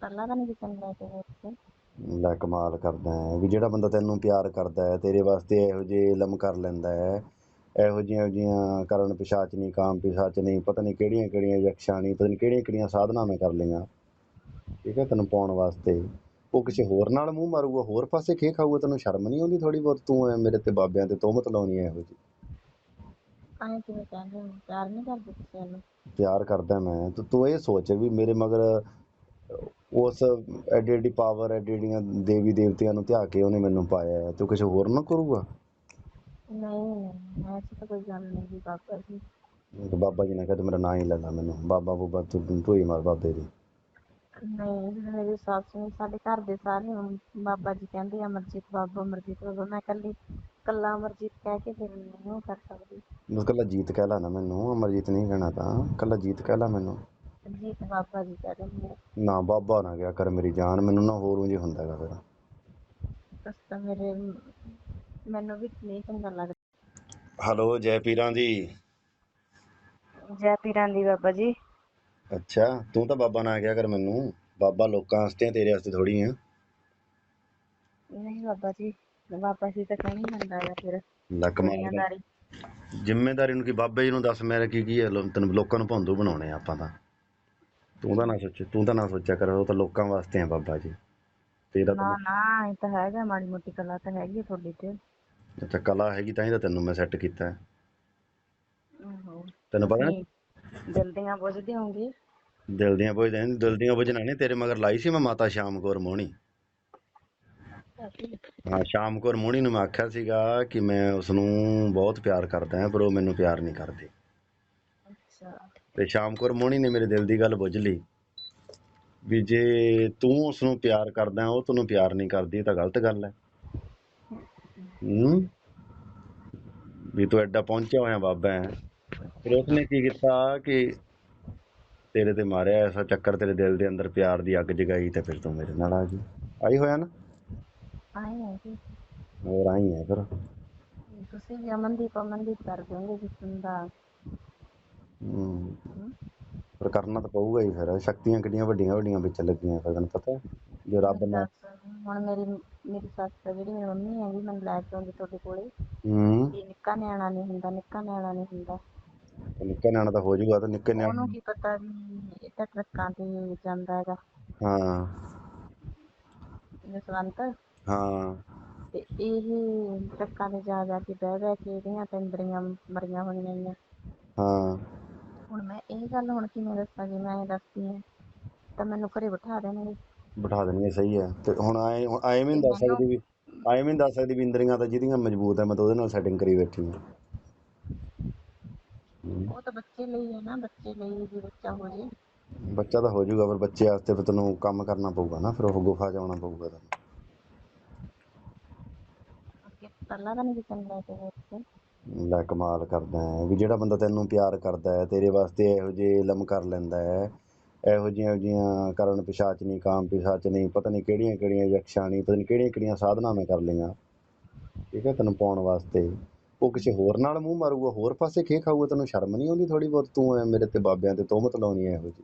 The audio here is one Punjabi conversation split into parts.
ਪਹਿਲਾਂ ਤਾਂ ਨਹੀਂ ਕਿਸੇ ਨੂੰ ਲੈ ਕੇ ਗਏ ਸੀ ਲੈ ਕਮਾਲ ਕਰਦਾ ਹੈ ਵੀ ਜਿਹੜਾ ਬੰਦਾ ਤੈਨੂੰ ਪਿਆਰ ਕਰਦਾ ਹੈ ਤੇਰੇ ਵਾਸਤੇ ਇਹੋ ਜਿਹੇ ਇਲਮ ਕਰ ਲੈਂਦਾ ਹੈ ਇਹੋ ਜਿਹੀਆਂ ਜਿਹੀਆਂ ਕਰਨ ਪਿਸ਼ਾਚਨੀ ਕਾਮ ਪਿਸ਼ਾਚਨੀ ਪਤਾ ਨਹੀਂ ਕਿਹੜੀਆਂ ਕਿਹੜੀਆਂ ਯਕਸ਼ਾਣੀ ਪਤਾ ਨਹੀਂ ਕਿਹੜੀਆਂ ਕਿਹੜੀਆਂ ਸਾਧਨਾ ਮੈਂ ਕਰ ਲਈਆਂ। ਠੀਕ ਹੈ ਤੈਨੂੰ ਪਾਉਣ ਵਾਸਤੇ। ਉਹ ਕਿਸੇ ਹੋਰ ਨਾਲ ਮੂੰਹ ਮਾਰੂਗਾ ਹੋਰ ਪਾਸੇ ਖੇ ਖਾਊਗਾ ਤੈਨੂੰ ਸ਼ਰਮ ਨਹੀਂ ਆਉਂਦੀ ਥੋੜੀ ਬਹੁਤ? ਤੂੰ ਐ ਮੇਰੇ ਤੇ ਬਾਬਿਆਂ ਤੇ ਤੋਹਮਤ ਲਾਉਣੀ ਹੈ ਇਹੋ ਜਿਹੀ। ਐਂ ਕਿਵੇਂ ਕਹਿੰਦੇ ਹੋ ਪਿਆਰ ਨਹੀਂ ਕਰਦੇ ਨੂੰ। ਪਿਆਰ ਕਰਦਾ ਮੈਂ ਤੂੰ ਤੂੰ ਇਹ ਸੋਚ ਵੀ ਮੇਰੇ ਮਗਰ ਉਸ ਐਡੀ ਐਡੀ ਪਾਵਰ ਐਡੀ ਐਡੀਆਂ ਦੇਵੀ ਦੇਵਤਿਆਂ ਨੂੰ ਧਿਆ ਕੇ ਉਹਨੇ ਮੈਨੂੰ ਪਾਇਆ ਹੈ ਤੂੰ ਕਿਸੇ ਹੋਰ ਨਾ ਕਰੂਗਾ? ਨਹੀਂ ਐਸੀ ਤਾਂ ਕੋਈ ਗੱਲ ਨਹੀਂ ਜੀ ਬਾਬਾ ਜੀ। ਬਾਬਾ ਜੀ ਨੇ ਕਿਹਾ ਤੂੰ ਮੇਰਾ ਨਾਂ ਹੀ ਲੈ ਲਾ ਮੈਨੂੰ। ਬਾਬਾ ਬੂਬਾ ਤੂੰ ਤੂੰ ਹੀ ਮਾਰ ਬਾਬੇ ਦੀ। ਨਹੀਂ ਜਦੋਂ ਮੇਰੀ ਸੱਸ ਨੇ ਸਾਡੇ ਘਰ ਦੇ ਸਾਰੇ ਹੁਣ ਬਾਬਾ ਜੀ ਕਹਿੰਦੇ ਅਮਰਜੀਤ ਬਾਬਾ ਅਮਰਜੀਤ ਬਾਬਾ। ਮੈਂ ਕੱਲੀ ਕੱਲਾ ਅਮਰਜੀਤ ਕਹਿ ਕੇ ਫਿਰ ਨਹੀਂ ਉਹ ਕਰ ਸਕਦੀ। ਬਸ ਕੱਲਾ ਜੀਤ ਕਹਿ ਲਾ ਨਾ ਮੈਨੂੰ ਅਮਰਜੀਤ ਨਹੀਂ ਕਹਿਣਾ ਤਾਂ। ਕੱਲਾ ਜੀਤ ਕਹਿ ਲਾ ਮੈਨੂੰ। ਜੀਤ ਬਾਬਾ ਜੀ ਕਹਿ ਦਿੰਦੇ ਆ। ਨਾ ਬਾਬਾ ਨਾ ਗਿਆ ਕਰ ਮੇਰੀ ਜਾਨ ਮੈਨੂੰ ਨਾ ਹੋਰ ਉਂਝ ਹੁੰਦਾ ਹੈਗਾ ਫਿਰ। ਬਸ ਤਾਂ ਮੇਰੇ ਮੈਨੂੰ ਵੀ ਨਹੀਂ ਚੰਗਾ ਲੱਗਦਾ। ਹੈਲੋ ਜੈ ਪੀਰਾਂ ਦੀ। ਜੈ ਪੀਰਾਂ ਦੀ ਬਾਬਾ ਜੀ। ਅੱਛਾ ਤੂੰ ਤਾਂ ਬਾਬਾ ਨਾ ਕਿਹਾ ਕਰ ਮੈਨੂੰ। ਬਾਬਾ ਲੋਕਾਂ ਵਾਸਤੇ ਆ, ਤੇਰੇ ਵਾਸਤੇ ਥੋੜੀ ਆ। ਨਹੀਂ ਬਾਬਾ ਜੀ ਬਾਬਾ ਜੀ ਤਾਂ ਕਹਿਣੀ ਪੈਂਦਾ ਹੈ ਫਿਰ। ਲੱਕ ਮਾਰ ਦੁਨੀਆਦਾਰੀ ਜ਼ਿੰਮੇਦਾਰੀ। ਨੂੰ ਕੀ ਬਾਬੇ ਜੀ ਨੂੰ ਦੱਸ ਮੇਰਾ ਕੀ ਕੀ ਹੈ ਲੋ- ਤੈਨੂੰ ਲੋਕਾਂ ਨੂੰ ਭੌਂਦੂ ਬਣਾਉਣੇ ਆ ਆਪਾਂ ਤਾਂ। ਤੂੰ ਤਾਂ ਨਾ ਸੋਚ ਤੂੰ ਤਾਂ ਨਾ ਸੋਚਿਆ ਕਰ ਉਹ ਤਾਂ ਲੋਕਾਂ ਵਾਸਤੇ ਆ ਬਾਬਾ ਜੀ। ਤੇਰਾ ਨਾ ਤਾਂ ਨਾ ਇਹ ਤਾਂ ਹੈਗਾ ਮਾੜੀ ਮੋਟੀ ਕਲਾ ਤਾਂ ਹੈਗੀ ਆ ਤੁਹਾਡੀ ਤੇ। ਅੱਛਾ ਕਲਾ ਹੈਗੀ ਤਾਂ ਹੀ ਤਾਂ ਤੈਨੂੰ ਮੈਂ ਸੈੱਟ ਕੀਤਾ। ਹੈ। ਆਹੋ ਤੈਨੂੰ ਪਤਾ ਨਹੀਂ, ਦਿਲ ਦੀਆਂ ਬੁੱਝਦੇ ਹੋਣਗੇ ਦਿਲ ਦੀਆਂ ਬੁਝਦੇ ਨਹੀਂ ਦਿਲ ਦੀਆਂ ਬੁਝਣਾ ਨਹੀਂ ਤੇਰੇ ਮਗਰ ਲਾਈ ਸੀ ਮੈਂ ਮਾਤਾ ਸ਼ਾਮ ਕੌਰ ਮੋਹਣੀ। ਹਾਂ ਸ਼ਾਮ ਕੌਰ ਮੋਹਣੀ ਨੂੰ ਮੈਂ ਆਖਿਆ ਸੀਗਾ ਕਿ ਮੈਂ ਉਸ ਨੂੰ ਬਹੁਤ ਪਿਆਰ ਕਰਦਾ ਹਾਂ ਪਰ ਉਹ ਮੈਨੂੰ ਪਿਆਰ ਨਹੀਂ ਕਰਦੀ। ਅੱਛਾ। ਤੇ ਸ਼ਾਮ ਕੌਰ ਮੋਹਣੀ ਨੇ ਮੇਰੇ ਦਿਲ ਦੀ ਗੱਲ ਬੁੱਝ ਲਈ ਵੀ ਜੇ ਤੂੰ ਉਸ ਨੂੰ ਪਿਆਰ ਕਰਦਾ ਉਹ ਤੈਨੂੰ ਪਿਆਰ ਨਹੀਂ ਕਰਦੀ ਇਹ ਤਾਂ ਗਲਤ ਗੱਲ ਹੈ। ਹੂੰ? ਵੀ ਤੂੰ ਐਡਾ ਪਹੁੰਚਿਆ ਹੋਇਆ ਬਾਬਾ ਹੈ। ਫਿਰ ਉਸਨੇ ਕੀ ਕੀਤਾ ਕਿ ਤੇਰੇ ਤੇ ਮਾਰਿਆ ਐਸਾ ਚੱਕਰ ਤੇਰੇ ਦਿਲ ਦੇ ਅੰਦਰ ਪਿਆਰ ਦੀ ਅੱਗ ਜਗਾਈ ਤੇ ਫਿਰ ਤੂੰ ਮੇਰੇ ਨਾਲ ਆ ਗਈ ਆਈ ਹੋਇਆ ਨਾ? ਆਏ ਹੈ ਜੀ ਹੋਰ ਆਈ ਹੈ ਫਿਰ। ਤੁਸੀਂ ਵੀ ਅਮਨਦੀਪ ਅਮਨਦੀਪ ਕਰ ਦਿਓਗੇ ਜਿਸਨ ਦਾ ਹੂੰ। ਪਰ ਕਰਨਾ ਤਾਂ ਪਊਗਾ ਹੀ ਫਿਰ। ਸ਼ਕਤੀਆਂ ਕਿੰਨੀਆਂ ਵੱਡੀਆਂ ਵੱਡੀਆਂ ਵਿੱਚ ਲੱਗੀਆਂ ਫਿਰ ਤੈਨੂੰ ਪਤਾ ਜੋ ਰੱਬ ਨੇ ਹੁਣ ਮੇਰੀ ਮੇਰੀ ਸੱਸ ਜਿਹੜੀ ਮੇਰੀ ਮੰਮੀ ਹੈਗੀ ਮੈਨੂੰ ਲੈ ਕੇ ਆਉਂਦੀ ਤੁਹਾਡੇ ਕੋਲੇ। ਹੂੰ। ਵੀ ਨਿੱਕਾ ਨਿਆਣਾ ਨਹੀਂ ਹੁੰਦਾ ਨਿੱਕਾ ਨਿਆਣਾ ਨਹੀਂ ਹੁੰਦਾ। ਤੇ ਨਿੱਕੇ ਨਿਆਣਾ ਤਾਂ ਹੋ ਜਾਊਗਾ ਤਾਂ ਨਿੱਕੇ ਨਿਆਣੇ ਉਹਨੂੰ ਕੀ ਪਤਾ ਵੀ ਇਹ ਤਾਂ ਟਰੱਕਾਂ ਤੇ ਜਾਂਦਾ ਹੈਗਾ। ਹਾਂ। ਜਸਵੰਤ ਹਾਂ। ਤੇ ਇਹ ਟਰੱਕਾਂ ਤੇ ਜਾ ਜਾ ਕੇ ਬਹਿ ਬਹਿ ਕੇ ਇਹਦੀਆਂ ਤੰਦਰੀਆਂ ਮਰੀਆਂ ਹੋਈਆਂ ਨੇ। ਹਾਂ। ਹੁਣ ਮੈਂ ਇਹ ਗੱਲ ਹੁਣ ਕਿਵੇਂ ਦੱਸਾਂ ਜੇ ਮੈਂ ਇਹ ਦੱਸਦੀ ਹਾਂ ਤਾਂ ਮੈਨੂੰ ਘਰੇ ਬਿਠਾ ਦੇਣਗੇ। ਬਿਠਾ ਦੇਣੀ ਹੈ ਸਹੀ ਹੈ। ਤੇ ਹੁਣ ਆਏ ਹੁਣ ਐਵੇਂ ਨਹੀਂ ਦੱਸ ਸਕਦੀ ਵੀ ਐਵੇਂ ਨਹੀਂ ਦੱਸ ਸਕਦੀ ਵੀ ਇੰਦਰੀਆਂ ਤਾਂ ਜਿਹਦੀਆਂ ਮਜ਼ਬੂਤ ਹੈ ਮੈਂ ਤਾਂ ਉਹਦੇ ਨਾਲ ਸੈਟਿੰਗ ਕਰੀ ਬੈਠੀ ਹਾਂ। ਉਹ ਤਾਂ ਬੱਚੇ ਲਈ ਹੈ ਨਾ ਬੱਚੇ ਲਈ ਵੀ ਬੱਚਾ ਹੋ ਜੇ। ਬੱਚਾ ਤਾਂ ਹੋ ਜਾਊਗਾ ਪਰ ਬੱਚੇ ਵਾਸਤੇ ਫਿਰ ਤੈਨੂੰ ਕੰਮ ਕਰਨਾ ਪਊਗਾ ਨਾ ਫਿਰ ਉਹ ਗੁਫਾ ਆਉਣਾ ਪਊਗਾ ਤੈਨੂੰ। ਅੱਗੇ ਪਹਿਲਾਂ ਤਾਂ ਨਹੀਂ ਕਿਸੇ ਨੂੰ ਲੈ ਕੇ ਗਏ ਸੀ। ਲੈ ਕਮਾਲ ਕਰਦਾ ਹੈ ਵੀ ਜਿਹੜਾ ਬੰਦਾ ਤੈਨੂੰ ਪਿਆਰ ਕਰਦਾ ਹੈ ਤੇਰੇ ਵਾਸਤੇ ਇਹੋ ਜਿਹੇ ਇਲਮ ਕਰ ਲੈਂਦਾ ਹੈ ਇਹੋ ਜਿਹੀਆਂ ਇਹੋ ਜਿਹੀਆਂ ਕਰਨ ਪਿਸ਼ਾਚਨੀ ਕਾਮ ਪਿਸ਼ਾਚਨੀ ਪਤਾ ਨਹੀਂ ਕਿਹੜੀਆਂ ਕਿਹੜੀਆਂ ਯਕਸ਼ਾਣੀ ਪਤਾ ਨਹੀਂ ਕਿਹੜੀਆਂ ਕਿਹੜੀਆਂ ਸਾਧਨਾ ਮੈਂ ਕਰ ਲਈਆਂ। ਠੀਕ ਹੈ ਤੈਨੂੰ ਪਾਉਣ ਵਾਸਤੇ। ਉਹ ਕਿਸੇ ਹੋਰ ਨਾਲ ਮੂੰਹ ਮਾਰੂਗਾ ਹੋਰ ਪਾਸੇ ਖੇ ਖਾਊਗਾ ਤੈਨੂੰ ਸ਼ਰਮ ਨਹੀਂ ਆਉਂਦੀ ਥੋੜੀ ਬਹੁਤ? ਤੂੰ ਐ ਮੇਰੇ ਤੇ ਬਾਬਿਆਂ ਤੇ ਤੋਹਮਤ ਲਾਉਣੀ ਹੈ ਇਹੋ ਜਿਹੀ।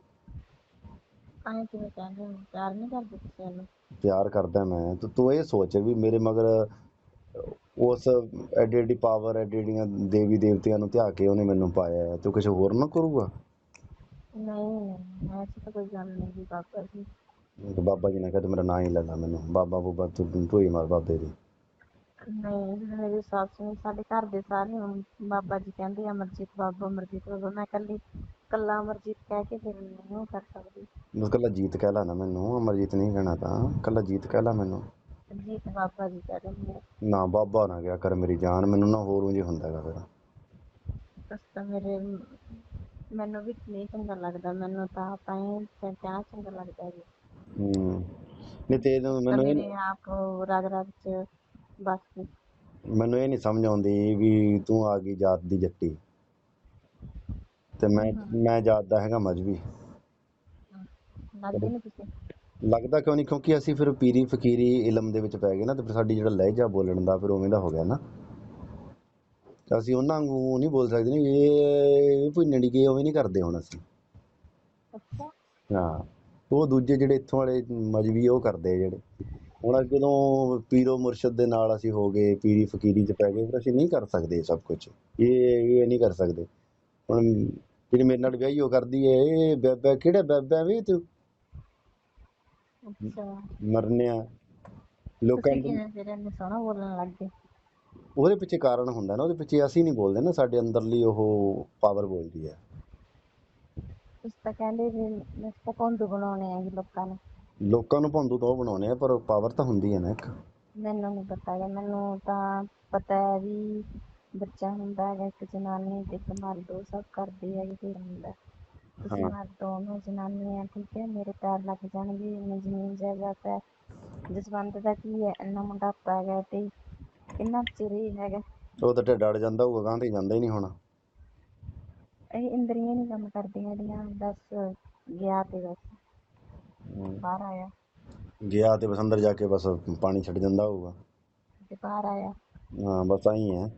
ਐਂ ਕਿਵੇਂ ਕਹਿੰਦੇ ਹੋ? ਪਿਆਰ ਨਹੀਂ ਕਰਦੇ ਕਿਸੇ ਨੂੰ? ਪਿਆਰ ਕਰਦਾ ਮੈਂ। ਤੂੰ ਤੂੰ ਇਹ ਸੋਚ ਵੀ ਮੇਰੇ ਮਗਰ ਉਸ ਐਡੀ ਐਡੀ ਪਾਵਰ ਐਡੀ ਐਡੀਆਂ ਦੇਵੀ ਦੇਵਤਿਆਂ ਨੂੰ ਧਿਆ ਕੇ ਉਹਨੇ ਮੈਨੂੰ ਪਾਇਆ ਹੈ। ਤੂੰ ਹੋਰ ਨਾ ਕਰੂਗਾ? ਨਹੀਂ ਨਹੀਂ ਐਸੀ ਤਾਂ ਕੋਈ ਗੱਲ ਨਹੀਂ ਜੀ ਬਾਬਾ ਜੀ। ਬਾਬਾ ਜੀ ਨੇ ਕਿਹਾ ਤੂੰ ਮੇਰਾ ਨਾਂ ਹੀ ਲੈ ਲਾ ਮੈਨੂੰ। ਬਾਬਾ ਬੂਬਾ ਤੂੰ ਹੀ ਮਾਰ ਬਾਬੇ ਦੀ। ਨਹੀਂ ਜਦੋਂ ਮੇਰੀ ਸੱਸ ਨੇ ਸਾਡੇ ਘਰ ਦੇ ਸਾਰੇ ਹੁਣ ਬਾਬਾ ਜੀ ਕਹਿੰਦੇ ਅਮਰਜੀਤ ਬਾਬਾ ਅਮਰਜੀਤ ਬਾਬਾ। ਮੈਂ ਕੱਲੀ ਕੱਲਾ ਅਮਰਜੀਤ ਕਹਿ ਕੇ ਫਿਰ ਨਹੀਂ ਉਹ ਕਰ ਸਕਦੀ। ਬਸ ਕੱਲਾ ਜੀਤ ਕਹਿ ਲਾ ਨਾ ਮੈਨੂੰ ਅਮਰਜੀਤ ਨਹੀਂ ਕਹਿਣਾ ਤਾਂ। ਕੱਲਾ ਜੀਤ ਕਹਿ ਲਾ ਮੈਨੂੰ। ਜੀਤ ਬਾਬਾ ਜੀ ਕਹਿ ਦਿੰਦੇ ਆ ਨਾ ਬਾਬਾ ਨਾ ਗਿਆ ਕਰ ਮੇਰੀ ਜਾਨ ਮੈਨੂੰ ਨਾ ਹੋਰ ਉਂਝ ਹੁੰਦਾ ਹੈਗਾ ਫਿਰ। ਬਸ ਤਾਂ ਮੇਰੇ ਮੈਨੂੰ ਵੀ ਨਹੀਂ ਚੰਗਾ ਲੱਗਦਾ ਮੈਨੂੰ ਤਾਂ ਆਪਾਂ ਇਹ ਕਹਿਣਾ ਚੰਗਾ ਲੱਗਦਾ ਜੀ ਹੂੰ ਨਹੀਂ ਤੇ ਇਹਨੂੰ ਤਾਂ ਮੈਨੂੰ ਇਹ ਮੇਰੇ ਆਪ ਰਗ ਰਗ ਚ ਬਸ। ਮੈਨੂੰ ਇਹ ਨਹੀਂ ਸਮਝ ਆਉਂਦੀ ਵੀ ਤੂੰ ਆ ਗਈ ਜਾਤ ਦੀ ਜੱਟੀ। ਤੇ ਮੈਂ ਮੈਂ ਜਾਤ ਦਾ ਹੈਗਾ ਮਜਬੀ ਲੱਗਦੇ ਨਹੀਂ ਤੁਸੀਂ? ਲੱਗਦਾ ਕਿਉਂ ਨਹੀਂ? ਕਿਉਂਕਿ ਅਸੀਂ ਫਿਰ ਪੀਰੀ ਫਕੀਰੀ ਇਲਮ ਦੇ ਵਿੱਚ ਪੈ ਗਏ ਨਾ ਤੇ ਫਿਰ ਸਾਡੀ ਜਿਹੜਾ ਲਹਿਜਾ ਬੋਲਣ ਦਾ ਫਿਰ ਉਵੇਂ ਦਾ ਹੋ ਗਿਆ ਨਾ। ਤੇ ਅਸੀਂ ਉਹਨਾਂ ਵਾਂਗੂ ਨਹੀਂ ਬੋਲ ਸਕਦੇ ਨਹੀਂ ਇਹ ਭੁੰਨੜੀ ਕੇ ਉਵੇਂ ਨਹੀਂ ਕਰਦੇ ਹੁਣ ਅਸੀਂ। ਅੱਛਾ। ਹਾਂ ਉਹ ਦੂਜੇ ਜਿਹੜੇ ਇੱਥੋਂ ਵਾਲੇ ਮਜਬੀ ਉਹ ਕਰਦੇ ਜਿਹੜੇ। ਹੁਣ ਜਦੋਂ ਪੀਰੋ ਮੁਰਸ਼ਦ ਦੇ ਨਾਲ ਅਸੀਂ ਹੋ ਗਏ ਪੀਰੀ ਫਕੀਰੀ ਚ ਪੈ ਗਏ ਫਿਰ ਅਸੀਂ ਨਹੀਂ ਕਰ ਸਕਦੇ ਸਭ ਕੁਝ ਇਹ ਇਹ ਨਹੀਂ ਕਰ ਸਕਦੇ। ਹੁਣ ਜਿਹੜੀ ਮੇਰੇ ਨਾਲ ਵਿਆਹੀ ਉਹ ਕਰਦੀ ਹੈ ਇਹ ਬੈਬਾ ਕਿਹੜਾ ਬੈਬਾ ਵੀ ਤੂੰ? ਅੱਛਾ। ਮਰਨਿਆ ਲੋਕਾਂ ਤੁਸੀਂ ਨੂੰ ਕਿਵੇਂ ਫਿਰ ਇੰਨੇ ਸੋਹਣਾ ਬੋਲਣ ਲੱਗ ਗਏ? ਉਹਦੇ ਪਿੱਛੇ ਕਾਰਨ ਹੁੰਦਾ ਨਾ ਉਹਦੇ ਪਿੱਛੇ ਅਸੀਂ ਨਹੀਂ ਬੋਲਦੇ ਨਾ ਸਾਡੇ ਅੰਦਰਲੀ ਉਹ ਪਾਵਰ ਬੋਲਦੀ ਹੈ ਤੁਸੀਂ ਤਾਂ ਕਹਿੰਦੇ ਵੀ ਮੈਂ ਤਾਂ ਭੌਂਦੂ ਬਣਾਉਣੇ ਆ ਜੀ ਲੋਕਾਂ ਨੇ। ਲੋਕਾਂ ਨੂੰ ਭੌਂਦੂ ਤੋਂ ਉਹ ਬਣਾਉਣੇ ਆ ਪਰ ਪਾਵਰ ਤਾਂ ਹੁੰਦੀ ਹੈ ਨਾ ਇੱਕ। ਮੈਨੂੰ ਨਹੀਂ ਪਤਾ ਹੈਗਾ ਮੈਨੂੰ ਤਾਂ ਪਤਾ ਹੈ ਵੀ ਬੱਚਾ ਹੁੰਦਾ ਹੈਗਾ ਇੱਕ ਜਨਾਨੀ ਤੇ ਇੱਕ ਮਰਦ ਉਹ ਸਭ ਕਰਦੇ ਹੈਗੇ ਫਿਰ ਹੁੰਦਾ। ਤੁਸੀਂ ਹਾਂ। ਮਰਦ ਹੋ ਮੈਂ ਜਨਾਨੀ ਆ ਠੀਕ ਹੈ ਮੇਰੇ ਪੈਰ ਲੱਗ ਜਾਣਗੇ ਮੈਂ ਜ਼ਮੀਨ ਜਾਇਦਾਦ ਹੈ। ਜਸਵੰਤ ਦਾ ਕੀ ਹੈ ਇੰਨਾ ਮੋਟਾਪਾ ਹੈਗਾ ਤੇ ਕਿੰਨਾ ਚਿਰ ਹੈਗਾ। ਉਹ ਤਾਂ ਢਿੱਡ ਅੜ ਜਾਂਦਾ ਹੋਊਗਾ ਗਾਂ ਤੇ ਜਾਂਦਾ ਹੀ ਨਹੀਂ ਹੋਣਾ। ਇਹ ਇੰਦਰੀਆਂ ਨਹੀਂ ਕੰਮ ਕਰਦੀਆਂ ਇਹਦੀਆਂ ਬਸ ਗਿਆ ਤੇ ਬਸ ਬਾਹਰ ਆਇਆ। ਗਿਆ ਤੇ ਬਸ ਅੰਦਰ ਜਾ ਕੇ ਬਸ ਪਾਣੀ ਛੱਡ ਜਾਂਦਾ ਹੋਊਗਾ। ਤੇ ਬਾਹਰ ਆਇਆ। ਹਾਂ ਬਸ ਆਈ ਹੈ।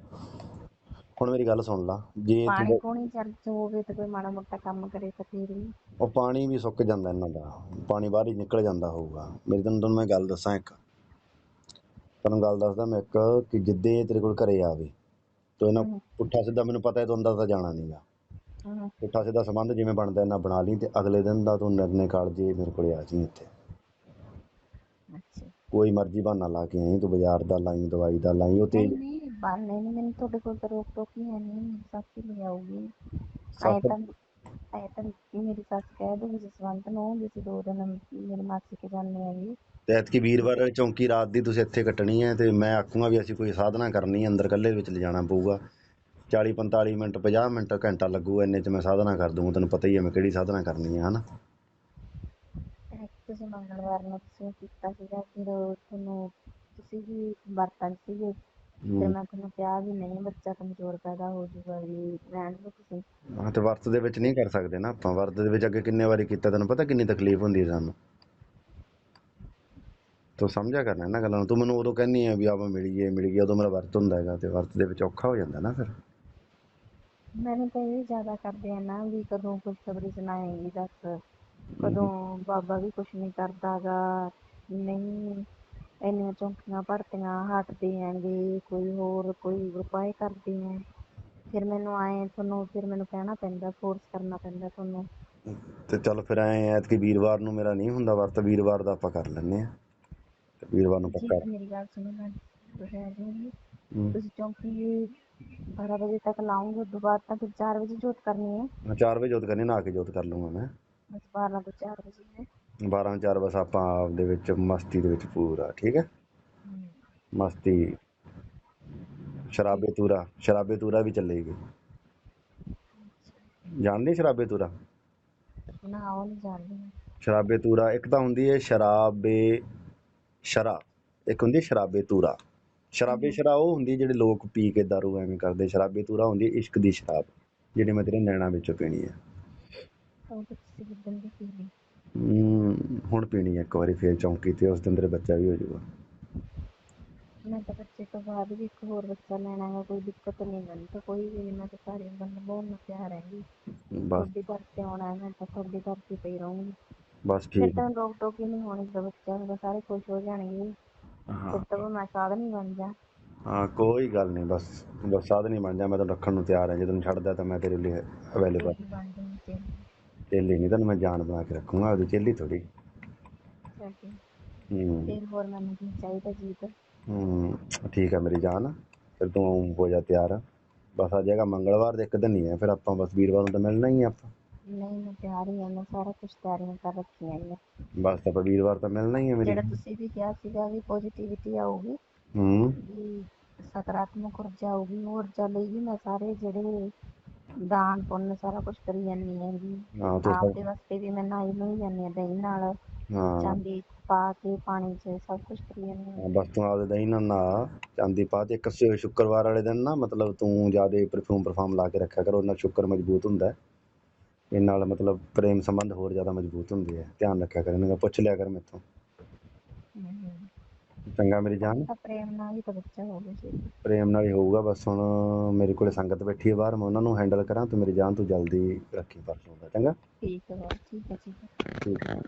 ਹੁਣ ਮੇਰੀ ਗੱਲ ਸੁਣ ਲਾ। ਜੇ ਪਾਣੀ ਤੂੰ ਪੂਣੀ ਚੱਲ ਚ ਹੋਵੇ ਤੇ ਕੋਈ ਮਾੜਾ ਮੋਟਾ ਕੰਮ ਕਰੇ ਤਾਂ ਫਿਰ ਉਹ ਪਾਣੀ ਵੀ ਸੁੱਕ ਜਾਂਦਾ ਇਹਨਾਂ ਦਾ। ਪਾਣੀ ਬਾਹਰ ਹੀ ਨਿਕਲ ਜਾਂਦਾ ਹੋਊਗਾ। ਮੇਰੀ ਤੈਨੂੰ ਤੁਹਾਨੂੰ ਮੈਂ ਗੱਲ ਦੱਸਾਂ ਇੱਕ। ਤੈਨੂੰ ਗੱਲ ਦੱਸਦਾ ਮੈਂ ਇੱਕ ਕਿ ਜਿੱਦੇ ਤੇਰੇ ਕੋਲ ਘਰੇ ਆਵੇ ਤੂੰ ਇਹਨਾਂ। ਪੁੱਠਾ ਸਿੱਧਾ ਮੈਨੂੰ ਪਤਾ ਹੈ ਤੂੰ ਅੰਦਰ ਤਾਂ ਜਾਣਾ ਨਹੀਂਗਾ ਪੁੱਠਾ ਸਿੱਧਾ ਸੰਬੰਧ ਜਿਵੇਂ ਬਣਦਾ ਇਹਨਾਂ ਬਣਾ ਲਈ ਤੇ ਅਗਲੇ ਦਿਨ ਦਾ ਤੂੰ ਨਿਰਣੇ ਕਾਲ ਜੇ ਮੇਰੇ ਕੋਲੇ ਆ ਜੀ ਇੱਥੇ। ਕੋਈ ਮਰਜ਼ੀ ਬਹਾਨਾ ਲਾ ਕੇ ਆਈ ਤੂੰ ਬਾਜ਼ਾਰ ਦਾ ਲਾਈ ਦਵਾਈ ਦਾ ਲਾਈ ਉਹ ਤੇ ਨਹੀਂ ਨਹੀਂ ਨਹੀਂ ਮੈਨੂੰ ਤੁਹਾਡੇ ਕੋਲ ਤਾਂ ਰੋਕ ਟੋਕ ਹੀ ਹੈ ਨਹੀਂ ਮੇਰੀ ਸੱਸ ਹੀ ਲੈ ਆਊਗੀ। ਸੱਸ- ਤਾਂ ਐ ਤਾਂ ਮੇਰੀ ਸੱਸ ਕਹਿ ਦੂਗੀ ਜਸਵੰਤ ਨੂੰ ਵੀ ਅਸੀਂ ਦੋ ਦਿਨ ਮੇਰੀ ਮਾਸੀ ਕੇ ਜਾਂਦੇ ਹੈਗੇ ਤੇ ਐਤਕੀ ਵੀਰਵਾਰ ਚੌਂਕੀ ਰਾਤ ਦੀ ਤੁਸੀਂ ਇੱਥੇ ਕੱਟਣੀ ਹੈ ਤੇ ਮੈਂ ਆਖੂੰਗਾ ਵੀ ਅਸੀਂ ਕੋਈ ਸਾਧਨਾ ਕਰਨੀ ਹੈ ਅੰਦਰ ਇਕੱਲੇ ਵਿੱਚ ਲਿਜਾਣਾ ਪਊਗਾ। 40 45 ਮਿੰਟ 50 ਮਿੰਟ ਘੰਟਾ ਲੱਗੂ ਇੰਨੇ ਚ ਮੈਂ ਸਾਧਨਾ ਕਰ ਦੂੰਗਾ ਤੈਨੂੰ ਪਤਾ ਹੀ ਹੈ ਮੈਂ ਕਿਹੜੀ ਸਾਧਨਾ ਕਰਨੀ ਹੈ ਹਨਾ? ਤੁਸੀਂ ਮੰਗਲਵਾਰ ਨੂੰ ਤੁਸੀਂ ਕੀਤਾ ਸੀਗਾ ਫਿਰ ਤੁਹਾਨੂੰ ਤੁਸੀਂ ਵੀ ਵਰਤਾਂ 'ਚ ਸੀਗੇ। ਹਮ। ਮੈਂ ਤੁਹਾਨੂੰ ਕਿਹਾ ਵੀ ਨਹੀਂ ਬੱਚਾ ਕਮਜ਼ੋਰ ਪੈਦਾ ਹੋ ਜਾਊਗਾ ਵੀ ਰਹਿਣ ਦਿਓ ਤੁਸੀਂ। ਹਾਂ ਤੇ ਵਰਤ ਦੇ ਵਿੱਚ ਨਹੀਂ ਕਰ ਸਕਦੇ ਨਾ ਆਪਾਂ। ਵਰਤ ਦੇ ਵਿੱਚ ਅੱਗੇ ਕਿੰਨੇ ਵਾਰੀ ਕੀਤਾ ਤੈਨੂੰ ਪਤਾ ਕਿੰਨੀ ਤਕਲੀਫ ਹੁੰਦੀ ਹੈ ਸਾਨੂੰ? ਤੂੰ ਸਮਝਿਆ ਕਰਨਾ ਇਹਨਾਂ ਗੱਲਾਂ ਨੂੰ। ਤੂੰ ਮੈਨੂੰ ਉਦੋਂ ਕਹਿੰਨੀ ਆ ਵੀ ਆਪਾਂ ਮਿਲੀਏ ਮਿਲੀਏ ਉਦੋਂ ਮੇਰਾ ਵਰਤ ਹੁੰਦਾ ਹੈਗਾ ਤੇ ਵਰਤ ਦੇ ਵਿੱਚ ਔਖਾ ਹੋ ਜਾਂਦਾ ਨਾ ਫਿਰ। ਮੈਨੂੰ ਤਾਂ ਇਹ ਜ਼ਿਆਦਾ ਕਰਦੇ ਆ ਨਾ ਵੀ ਕਦੋਂ ਖੁਸ਼ਖਬਰੀ ਸੁਣਾਏਗੀ ਦੱਸ। ਕਦੋਂ ਬਾਬਾ ਵੀ ਕੁਛ ਨਹੀਂ ਕਰਦਾਗਾ। ਨਹੀਂ ਇੰਨੀਆਂ ਚੌਂਕੀਆਂ ਭਰਤੀਆਂ ਹਟਦੇ ਹੈਗੇ ਕੋਈ ਹੋਰ ਕੋਈ ਉਪਾਏ ਕਰਦੇ ਆ। ਫਿਰ ਮੈਨੂੰ ਆਏ ਤੁਹਾਨੂੰ ਫਿਰ ਮੈਨੂੰ ਕਹਿਣਾ ਪੈਂਦਾ ਫੋਰਸ ਕਰਨਾ ਪੈਂਦਾ ਤੁਹਾਨੂੰ। ਤੇ ਚੱਲ ਫਿਰ ਐ ਐਤਕੀ ਵੀਰਵਾਰ ਨੂੰ ਮੇਰਾ ਨਹੀਂ ਹੁੰਦਾ ਵਰਤ ਵੀਰਵਾਰ ਦਾ ਆਪਾਂ ਕਰ ਲੈਂਦੇ ਆ। ਤੇ ਵੀਰਵਾਰ ਨੂੰ ਪੱਕਾ ਹੈ ਮੇਰੀ ਗੱਲ ਸੁਣੋ ਮੈਂ ਤੁਸੀਂ ਆ ਜਾਓਗੇ ਹੂੰ। ਤੁਸੀਂ ਚੌਂਕੀ 12 ਵਜੇ ਤੱਕ ਲਾਉਂਗੇ ਉਦੋਂ ਬਾਅਦ ਤਾਂ ਫਿਰ 4 ਵਜੇ ਜੋਤ ਕਰਨੀ ਹੈ। ਮੈਂ 4 ਵਜੇ ਜੋਤ ਕਰਨੀ ਨਹਾ ਕੇ ਜੋਤ ਕਰ ਲੂੰਗਾ ਮੈਂ। ਬਸ 12 ਤੋਂ 4 ਵਜੇ ਹੈ 12 4 ਬਸ ਆਪਾਂ ਆਪਦੇ ਵਿੱਚ ਮਸਤੀ ਦੇ ਵਿੱਚ ਪੂਰਾ ਠੀਕ ਹੈ? ਮਸਤੀ ਸ਼ਰਾਬੇ ਤੂਰਾ ਸ਼ਰਾਬੇ ਤੂਰਾ ਵੀ ਚੱਲੇਗੀ ਜਾਣਦੇ ਸ਼ਰਾਬੇ ਤੂਰਾ? ਨਾ ਉਹ ਨਹੀਂ ਜਾਣਦੀ। ਸ਼ਰਾਬੇ ਤੂਰਾ ਇੱਕ ਤਾਂ ਹੁੰਦੀ ਹੈ ਸ਼ਰਾਬੇ ਸ਼ਰਾ ਇੱਕ ਹੁੰਦੀ ਹੈ ਸ਼ਰਾਬੇ ਤੂਰਾ। ਸ਼ਰਾਬੇ ਸ਼ਰਾ ਉਹ ਹੁੰਦੀ ਜਿਹੜੇ ਲੋਕ ਪੀ ਕੇ ਦਾਰੂ ਐਵੇਂ ਕਰਦੇ ਸ਼ਰਾਬੇ ਤੂਰਾ ਹੁੰਦੀ ਹੈ ਇਸ਼ਕ ਦੀ ਸ਼ਰਾਬ ਜਿਹੜੀ ਮੈਂ ਤੇਰੇ ਨੈਣਾ ਵਿੱਚੋਂ ਪੀਣੀ ਹੈ ਉਹ ਕਿੱਦਣ ਦੀ ਪੀ ਲਈ ਹਮ, ਹੁਣ ਪੀਣੀ ਹੈ ਇੱਕ ਵਾਰੀ ਫੇਰ ਚੌਂਕੀ ਤੇ ਉਸ ਦਿਨ ਤੇਰੇ ਬੱਚਾ ਵੀ ਹੋ ਜਾਊਗਾ। ਮੈਂ ਤਾਂ ਬੱਚੇ ਤੋਂ ਬਾਅਦ ਵੀ ਇੱਕ ਹੋਰ ਬੱਚਾ ਲੈਣਾ ਹੈ ਕੋਈ ਦਿੱਕਤ ਨਹੀਂ ਮੈਨੂੰ ਤਾਂ ਕੋਈ ਵੀ ਨਹੀਂ ਮੈਂ ਤਾਂ ਸਾਰੇ ਬੰਦੇ ਬਹੁਤ ਨਾਲ ਪਿਆਰ ਹੈਗੀ। ਬਸ। ਤੁਹਾਡੀ ਦਰ ਤੇ ਆਉਣਾ ਹੈ ਮੈਂ ਤਾਂ ਤੁਹਾਡੀ ਦਰ ਤੇ ਪਈ ਰਹੂੰਗੀ। ਬਸ ਫਿਰ ਠੀਕ ਤਾਂ ਰੋਕ ਟੋਕ ਹੀ ਨਹੀਂ ਹੋਣੀ ਜਦੋਂ ਬੱਚਾ ਹੋਗਾ ਸਾਰੇ ਖੁਸ਼ ਹੋ ਜਾਣਗੇ। ਹਾਂ। ਫਿਰ ਤਾਂ ਮੈਂ ਸਾਧ ਨਹੀਂ ਬਣ ਜਾ। ਹਾਂ ਕੋਈ ਗੱਲ ਨਹੀਂ ਬਸ ਬਸ ਸਾਧ ਨਹੀਂ ਬਣ ਜਾ ਮੈਂ ਤਾਂ ਰੱਖਣ ਨੂੰ ਤਿਆਰ ਹਾਂ ਜੇ ਤੈਨੂੰ ਛੱਡਦਾ ਤਾਂ ਮੈਂ ਤੇਰੇ ਲਈ ਅਵੇਲੇਬਲ ਤੇ ਚੇਲੀ। ਨਹੀਂ ਤੈਨੂੰ ਮੈਂ ਜਾਨ ਬਣਾ ਕੇ ਰੱਖੂੰਗਾ ਉਹਦੀ ਚੇਲੀ ਥੋੜੀ ਕਰਕੇ। ਹੂੰ। ਫਿਰ ਹੋਰ ਮੈਨੂੰ ਕੀ ਚਾਹੀਦਾ ਜੀਤ? ਹੂੰ ਠੀਕ ਹੈ ਮੇਰੀ ਜਾਨ ਫਿਰ ਤੂੰ ਹੋ ਜਾ ਤਿਆਰ। ਬਸ ਆ ਜਾਏਗਾ ਮੰਗਲਵਾਰ ਦੇ ਇੱਕ ਦਿਨ ਹੀ ਹੈ ਫਿਰ ਆਪਾਂ ਬਸ ਵੀਰਵਾਰ ਨੂੰ ਤਾਂ ਮਿਲਣਾ ਹੀ ਆ ਆਪਾਂ। ਨਹੀਂ ਮੈਂ ਤਿਆਰ ਹੀ ਹਾਂ ਮੈਂ ਸਾਰਾ ਕੁਝ ਤਿਆਰੀਆਂ ਕਰ ਰੱਖੀਆਂ ਹੈ ਬਸ ਆਪਾਂ ਵੀਰਵਾਰ ਤਾਂ ਮਿਲਣਾ ਹੀ ਹੈ ਮੇਰੀ। ਜਿਹੜਾ ਤੁਸੀਂ ਵੀ ਕਿਹਾ ਸੀਗਾ ਵੀ ਪੋਜ਼ਿਟਿਵਿਟੀ ਆਊਗੀ ਹੂੰ। ਵੀ ਸਕਾਰਾਤਮਕ ਊਰਜਾ ਆਊਗੀ ਉਹ ਊਰਜਾ ਲਈ ਵੀ ਮੈਂ ਸਾਰੇ ਜਿਹੜੇ ਦਾਨ ਪੁੰਨ ਸਾਰਾ ਕੁਝ ਕਰੀ ਜਾਂਦੀ ਹੈਗੀ। ਹਾਂ ਤੂੰ ਆਪਦੇ ਵਾਸਤੇ ਵੀ ਮੈਂ ਨਹਾਈ ਨਹੀਂ ਜਾਂਦੀ ਹਾਂ ਦਹੀਂ ਨਾਲ। ਹਾਂ। ਚਾਂਦੀ ਪਾ ਕੇ ਪਾਣੀ 'ਚ ਸਭ ਕੁਝ ਕਰੀ ਜਾਂਦੀ ਹਾਂ। ਹਾਂ, ਬਸ ਤੂੰ ਆਪਦੇ ਦਹੀਂ ਨਾਲ ਨਾ ਚਾਂਦੀ ਪਾ ਤੇ ਇੱਕ ਸ਼- ਸ਼ੁੱਕਰਵਾਰ ਵਾਲੇ ਦਿਨ ਨਾ ਮਤਲਬ ਤੂੰ ਜਿਆਦੇ ਪਰਫਿਊਮ ਪਰਫਾਮ ਲਾ ਕੇ ਰੱਖਿਆ ਕਰ ਉਹਦੇ ਨਾਲ ਸ਼ੁੱਕਰ ਮਜ਼ਬੂਤ ਹੁੰਦਾ। ਹੈ ਇਹ ਨਾਲ ਮਤਲਬ ਪ੍ਰੇਮ ਸੰਬੰਧ ਹੋਰ ਜ਼ਿਆਦਾ ਮਜ਼ਬੂਤ ਹੁੰਦੇ ਆ ਧਿਆਨ ਰੱਖਿਆ ਕਰ ਇਹਨਾਂ ਦਾ ਪੁੱਛ ਲਿਆ ਕਰ ਮੈਥੋਂ। ਹਮ। ਚੰਗਾ ਮੇਰੀ ਜਾਨ। ਤਾਂ ਪ੍ਰੇਮ ਨਾਲ ਹੀ ਤਾਂ ਬੱਚਾ ਹੋ ਗਿਆ ਸੀ। ਪ੍ਰੇਮ ਨਾਲ ਹੀ ਹੋਊਗਾ ਬਸ ਹੁਣ ਮੇਰੇ ਕੋਲੇ ਸੰਗਤ ਬੈਠੀ ਹੈ ਬਾਹਰ ਮੈਂ ਉਹਨਾਂ ਨੂੰ ਹੈਂਡਲ ਕਰਾਂ ਤੂੰ ਮੇਰੀ ਜਾਨ ਤੂੰ ਜਲਦੀ ਰੱਖੀ ਪਰਸੋਂ ਦਾ ਚੰਗਾ? ਠੀਕ ਹੈ ਠੀਕ ਹੈ ਠੀਕ ਹੈ ਠੀਕ ਹੈ